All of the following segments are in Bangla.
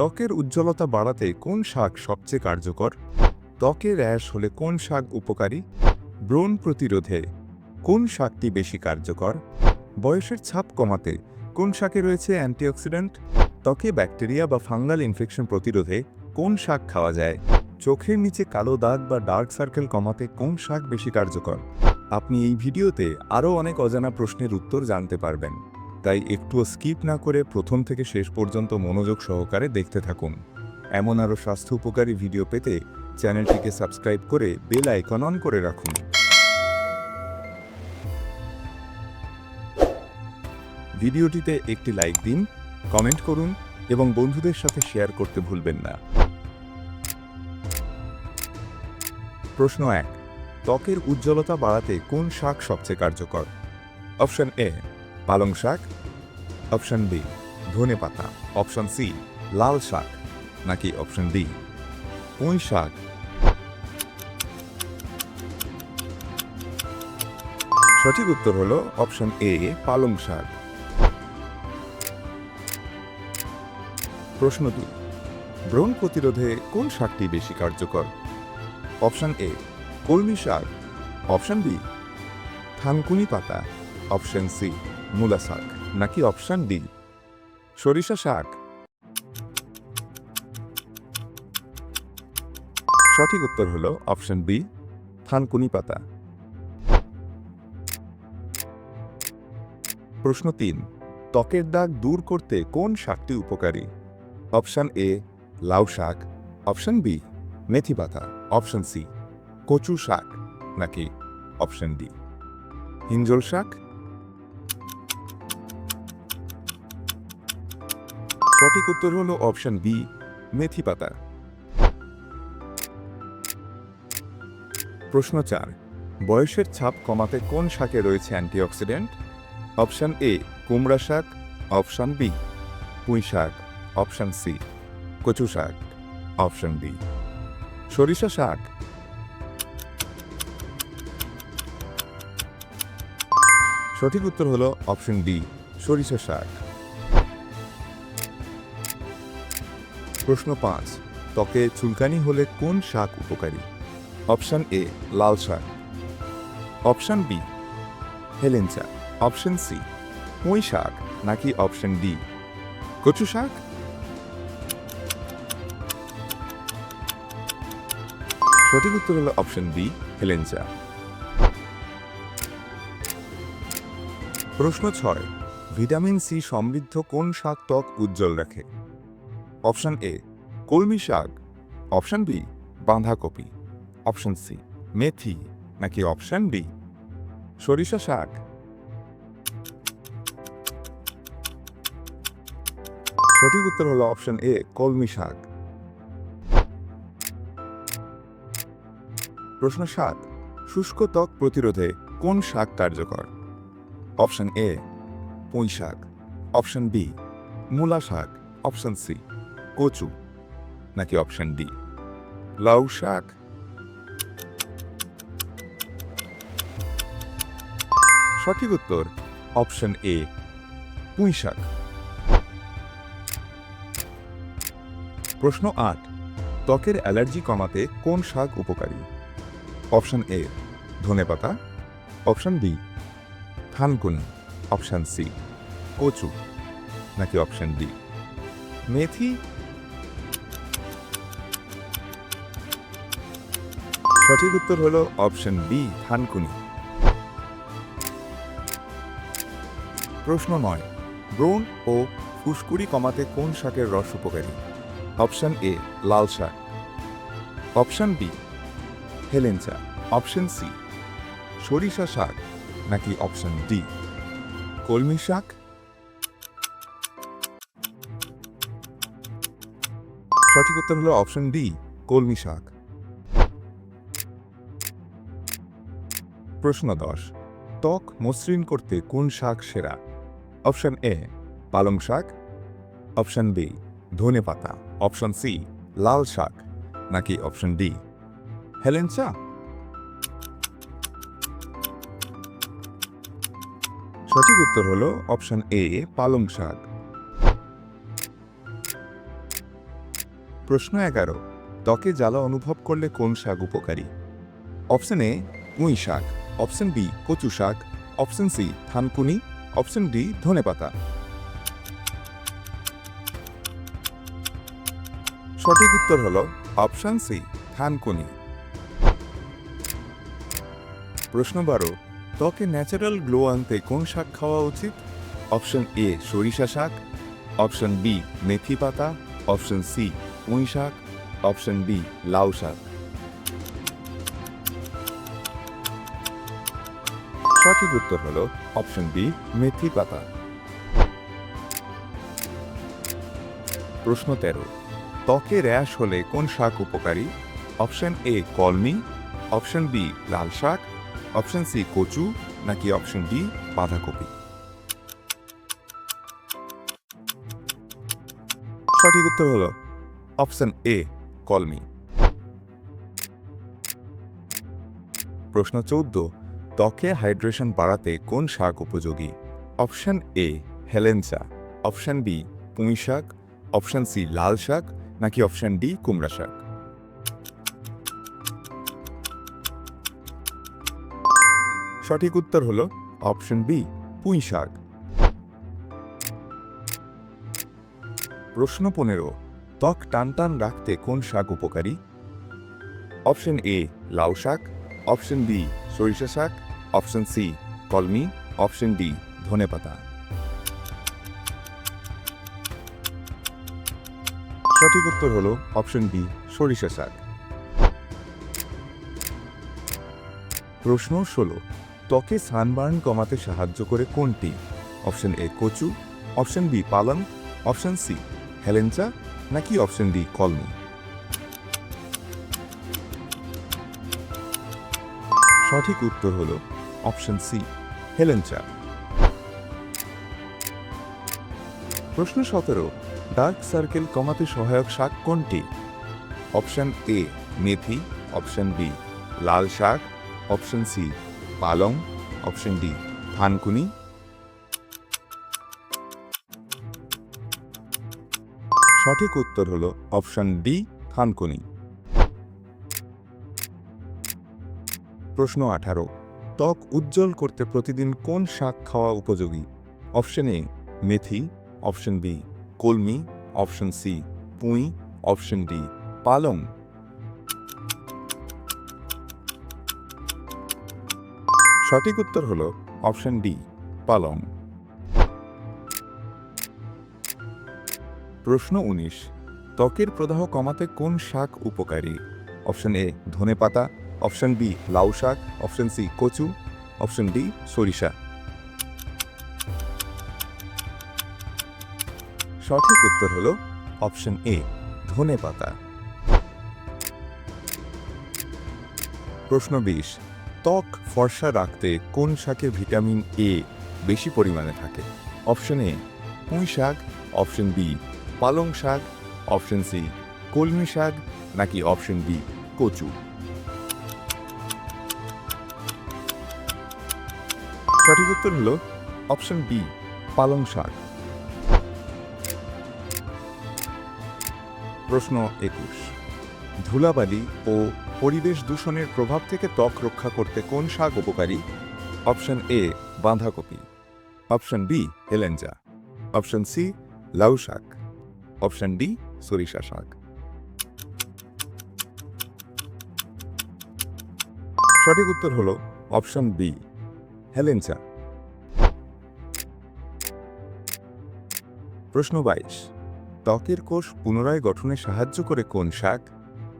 ত্বকের উজ্জ্বলতা বাড়াতে কোন শাক সবচেয়ে কার্যকর? ত্বকের র্যাশ হলে কোন শাক উপকারী? ব্রণ প্রতিরোধে কোন শাকটি বেশি কার্যকর? বয়সের ছাপ কমাতে কোন শাকে রয়েছে অ্যান্টিঅক্সিডেন্ট? ত্বকে ব্যাকটেরিয়া বা ফাঙ্গাল ইনফেকশন প্রতিরোধে কোন শাক খাওয়া যায়? চোখের নিচে কালো দাগ বা ডার্ক সার্কেল কমাতে কোন শাক বেশি কার্যকর? আপনি এই ভিডিওতে আরও অনেক অজানা প্রশ্নের উত্তর জানতে পারবেন। তাই একটুও স্কিপ না করে প্রথম থেকে শেষ পর্যন্ত মনোযোগ সহকারে দেখতে থাকুন। এমন আরও স্বাস্থ্য উপকারী ভিডিও পেতে চ্যানেলটিকে সাবস্ক্রাইব করে বেল আইকন অন করে রাখুন। ভিডিওটিতে একটি লাইক দিন, কমেন্ট করুন এবং বন্ধুদের সাথে শেয়ার করতে ভুলবেন না। প্রশ্ন এক, ত্বকের উজ্জ্বলতা বাড়াতে কোন শাক সবচেয়ে কার্যকর? অপশন এ পালং শাক অপশন বি ধনে পাতা অপশন সি লাল শাক, নাকি অপশন ডি পুঁই শাক। সঠিক উত্তর হলো অপশন এ পালং শাক। প্রশ্ন দুই, ব্রণ প্রতিরোধে কোন শাকটি বেশি কার্যকর? অপশন এ কলমি শাক অপশন বি থানকুনি পাতা অপশন সি মূলা শাক, নাকি অপশন ডি? সরিষা শাক। সঠিক উত্তর হল অপশন বি থানকুনি পাতা। প্রশ্ন তিন, ত্বকের দাগ দূর করতে কোন শাকটি উপকারী? অপশন এ, লাউ শাক। অপশন বি, মেথি পাতা। অপশন সি, কচু শাক, নাকি অপশন ডি? হিঞ্জল শাক সঠিক উত্তর হল অপশন বি, মেথি পাতা। প্রশ্ন চার, বয়সের ছাপ কমাতে কোন শাকে রয়েছে অ্যান্টিঅক্সিডেন্ট? অপশন এ, কুমড়া শাক। অপশন বি, পুঁই শাক। অপশন সি, কচু শাক। অপশন ডি, সরিষা শাক। সঠিক উত্তর হলো অপশন ডি, সরিষা শাক। প্রশ্ন পাঁচ, ত্বকে চুলকানি হলে কোন শাক উপকারী? অপশান এ, লাল শাক। অপশান বি হেলেঞ্চা অপশান সি পুঁই শাক, নাকি অপশান ডি? কচু শাক? সঠিক উত্তর হলো অপশন বি হেলেঞ্চা প্রশ্ন ছয়, ভিটামিন সি সমৃদ্ধ কোন শাক ত্বক উজ্জ্বল রাখে? অপশন এ, কলমি শাক। অপশন বি, বাঁধাকপি। অপশন সি, মেথি। নাকি অপশন ডি, সরিষা শাক। সঠিক উত্তর হলো অপশন এ, কলমি শাক। প্রশ্ন সাত, শুষ্ক ত্বক প্রতিরোধে কোন শাক কার্যকর? অপশন এ, পুঁই শাক। অপশন বি, মূলা শাক। অপশন সি কচু, নাকি অপশন ডি লাউ শাক? সঠিক উত্তর অপশন এ পুঁই শাক। প্রশ্ন আট, ত্বকের অ্যালার্জি কমাতে কোন শাক উপকারী? অপশন এ ধনেপাতা অপশন বি থানকুন। অপশন সি কচু, নাকি অপশন ডি মেথি? সঠিক উত্তর হলো অপশন বি, থানকুনি। প্রশ্ন নয়, ব্রণ ও ফুসকুড়ি কমাতে কোন শাকের রস উপকারী? অপশন এ, লাল শাক। অপশন বি হেলেঞ্চা অপশন সি, সরিষা শাক, নাকি অপশন ডি, কলমি শাক? সঠিক উত্তর হলো অপশন ডি কলমি শাক। প্রশ্ন দশ, ত্বক মসৃণ করতে কোন শাক সেরা? অপশন এ পালং শাক। অপশন বি ধনে পাতা। অপশন সি লাল শাক। নাকি অপশন ডি হেলেঞ্চা সঠিক উত্তর হলো অপশন এ পালং শাক। প্রশ্ন এগারো, ত্বকে জ্বালা অনুভব করলে কোন শাক উপকারী? অপশন এ পুঁই শাক, অপশন বি, কচু শাক, অপশন সি, থানকুনি, অপশন ডি, ধনেপাতা। সঠিক উত্তর হল অপশন সি, থানকুনি। প্রশ্ন বারো, ত্বকে ন্যাচারাল গ্লো আনতে কোন শাক খাওয়া উচিত? অপশন এ, সরিষা শাক, অপশন বি মেথি পাতা অপশন সি পুঁই শাক অপশন বি লাউ শাক। সঠিক উত্তর হল অপশন বি মেথি পাতা। প্রশ্ন তেরো, ত্বকে র্যাশ হলে কোন শাক উপকারী? অপশন এ কলমি অপশন বি লাল শাক অপশন সি কচু, নাকি অপশন ডি বাঁধাকপি? সঠিক উত্তর হল অপশন এ কলমি প্রশ্ন চৌদ্দ, ত্বকে হাইড্রেশন বাড়াতে কোন শাক উপযোগী? অপশন এ হেলেঞ্চা অপশন বি, পুঁই শাক। অপশন সি, লাল শাক। নাকি অপশন ডি, কুমড়া শাক? সঠিক উত্তর হল অপশন বি, পুঁই শাক। প্রশ্ন পনেরো ত্বক টানটান রাখতে কোন শাক উপকারী? অপশন এ, লাউ শাক। অপশন বি, সরিষা শাক। অপশন সি, কলমি। অপশন ডি ধনেপাতা সঠিক উত্তর হল অপশন বি, সরিষা শাক। প্রশ্ন ষোলো, ত্বকে সানবার্ন কমাতে সাহায্য করে কোনটি? অপশন এ, কচু। অপশন বি, পালং। অপশন সি, হেলেঞ্চা। নাকি অপশন ডি কলমি সঠিক উত্তর হল অপশন সি হেলেঞ্চা প্রশ্ন সতেরো ডার্ক সার্কেল কমাতে সহায়ক শাক কোনটি? অপশন এ মেথি অপশন বি লাল শাক অপশন সি পালং অপশন ডি থানকুনি সঠিক উত্তর হল অপশন ডি, থানকুনি। প্রশ্ন আঠারো, ত্বক উজ্জ্বল করতে প্রতিদিন কোন শাক খাওয়া উপযোগী? অপশন এ, মেথি, অপশন বি, কলমি, অপশন সি, পুঁই, অপশন ডি, পালং। সঠিক উত্তর হল অপশন ডি, পালং। প্রশ্ন উনিশ, ত্বকের প্রদাহ কমাতে কোন শাক উপকারী? অপশন এ ধনেপাতা অপশন বি, লাউ শাক, অপশন সি, কচু, অপশন ডি, সরিষা। সঠিক উত্তর হল অপশন এ ধনেপাতা প্রশ্ন বিশ, ত্বক ফর্সা রাখতে কোন শাকে ভিটামিন এ বেশি পরিমাণে থাকে? অপশন এ, পুঁই শাক, অপশন বি পালং শাক অপশন সি কলমি শাক, নাকি অপশন বি কচু। সঠিক উত্তর হল অপশন বি পালং শাক। প্রশ্ন একুশ, ধুলাবালি ও পরিবেশ দূষণের প্রভাব থেকে ত্বক রক্ষা করতে কোন শাক উপকারী? অপশন এ বাঁধাকপি। অপশন বি হেলেঞ্জা। অপশন সি লাউ শাক। অপশন ডি সরিষা শাক। সঠিক উত্তর হল অপশন বি হেলেঞ্চা প্রশ্ন বাইশ, ত্বকের কোষ পুনরায় গঠনে সাহায্য করে কোন শাক?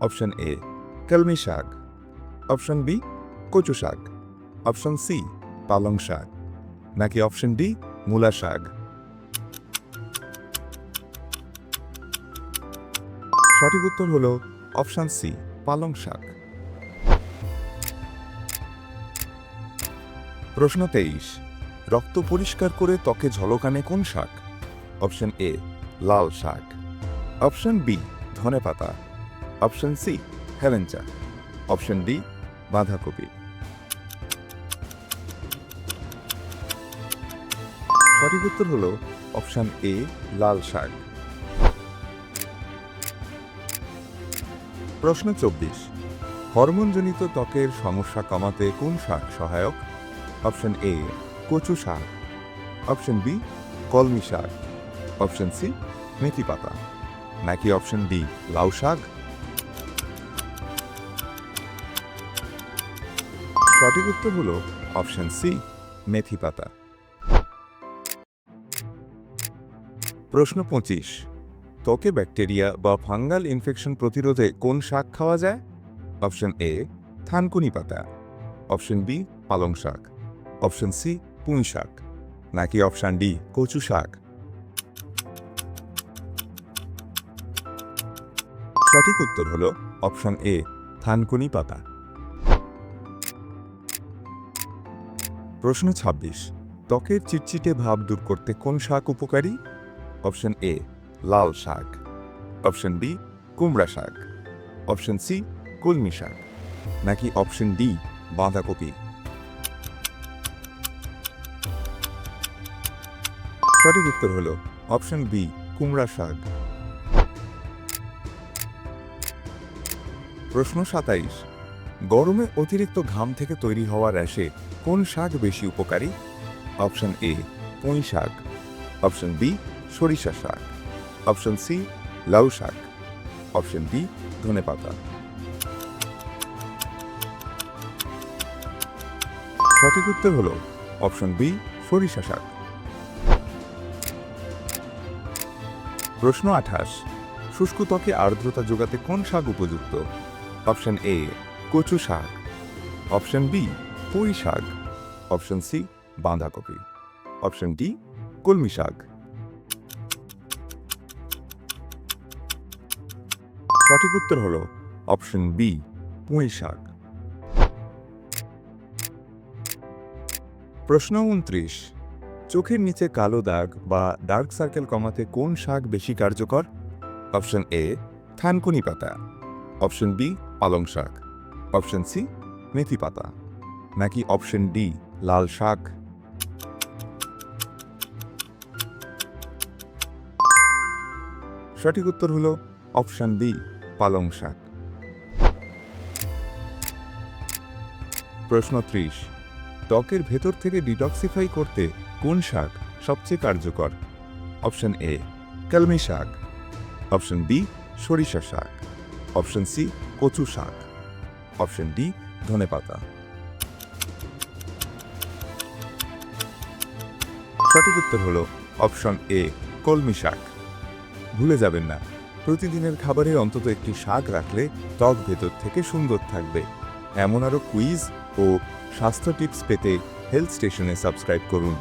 অপশন এ কলমি শাক। অপশন বি কচু শাক। অপশন সি পালং শাক। নাকি অপশন ডি মূলা শাক? সঠিক উত্তর হল অপশান সি, পালং শাক। প্রশ্ন তেইশ, রক্ত পরিষ্কার করে ত্বকে ঝলকানে কোন শাক? অপশন এ, লাল শাক। অপশন বি ধনেপাতা অপশন সি, হেলেঞ্চা। অপশন ডি, বাঁধাকপি। সঠিক উত্তর হল অপশন এ, লাল শাক। প্রশ্ন চব্বিশ। হরমোনজনিত ত্বকের সমস্যা কমাতে কোন শাক সহায়ক? অপশন এ, কচু শাক অপশন বি, কলমি শাক অপশন সি, মেথি পাতা। নাকি অপশন ডি, লাউ শাক? সঠিক উত্তর হলো অপশন সি, মেথি পাতা। প্রশ্ন পঁচিশ। ত্বকে ব্যাকটেরিয়া বা ফাঙ্গাল ইনফেকশন প্রতিরোধে কোন শাক খাওয়া যায়? অপশন এ, থানকুনি পাতা। অপশন বি, পালং শাক। অপশন সি, পুঁই শাক। নাকি অপশন ডি, কচু শাক? সঠিক উত্তর হল অপশন এ, থানকুনি পাতা। প্রশ্ন ২৬ ত্বকের চিটচিটে ভাব দূর করতে কোন শাক উপকারী? অপশন এ লাল শাক। অপশন বি, কুমড়া শাক। অপশন সি, কলমি শাক। নাকি অপশন ডি, বাঁধাকপি। সঠিক উত্তর হল অপশন বি, কুমড়া শাক। প্রশ্ন সাতাইশ, গরমে অতিরিক্ত ঘাম থেকে তৈরি হওয়া র্যাশে কোন শাক বেশি উপকারী? অপশন এ পুঁই শাক। অপশন বি, সরিষা শাক। অপশন সি, লাউ শাক। অপশন ডি ধনেপাতা সঠিক উত্তর হল অপশন বি, সরিষা শাক। প্রশ্ন আঠাশ, শুষ্ক ত্বকে আর্দ্রতা যোগাতে কোন শাক উপযুক্ত? অপশন এ, কচু শাক। অপশন বি, পুঁই শাক। অপশন সি, বাঁধাকপি। অপশন ডি, কলমি শাক। সঠিক উত্তর হলো অপশন বি, পুঁই শাক। প্রশ্ন উনত্রিশ, চোখের নিচে কালো দাগ বা ডার্ক সার্কেল কমাতে কোন শাক বেশি কার্যকর? অপশন এ, থানকুনি পাতা। অপশন বি, পালং শাক। অপশন সি, মেথি পাতা। নাকি অপশন ডি, লাল শাক? সঠিক উত্তর হলো অপশন বি পালং শাক। প্রশ্ন ত্রিশ, ত্বকের ভেতর থেকে ডিটক্সিফাই করতে কোন শাক সবচেয়ে কার্যকর? অপশন এ, কলমি শাক। অপশন বি, সরিষা শাক। অপশন সি, কচু শাক। অপশন ডি ধনেপাতা সঠিক উত্তর হলো অপশন এ, কলমি শাক। ভুলে যাবেন না। প্রতিদিনের খাবারে অন্তত একটি শাক রাখলে ত্বক ভেতর থেকে সুন্দর থাকবে। এমন আরও কুইজ ও স্বাস্থ্য টিপস পেতে হেলথ স্টেশনে সাবস্ক্রাইব করুন।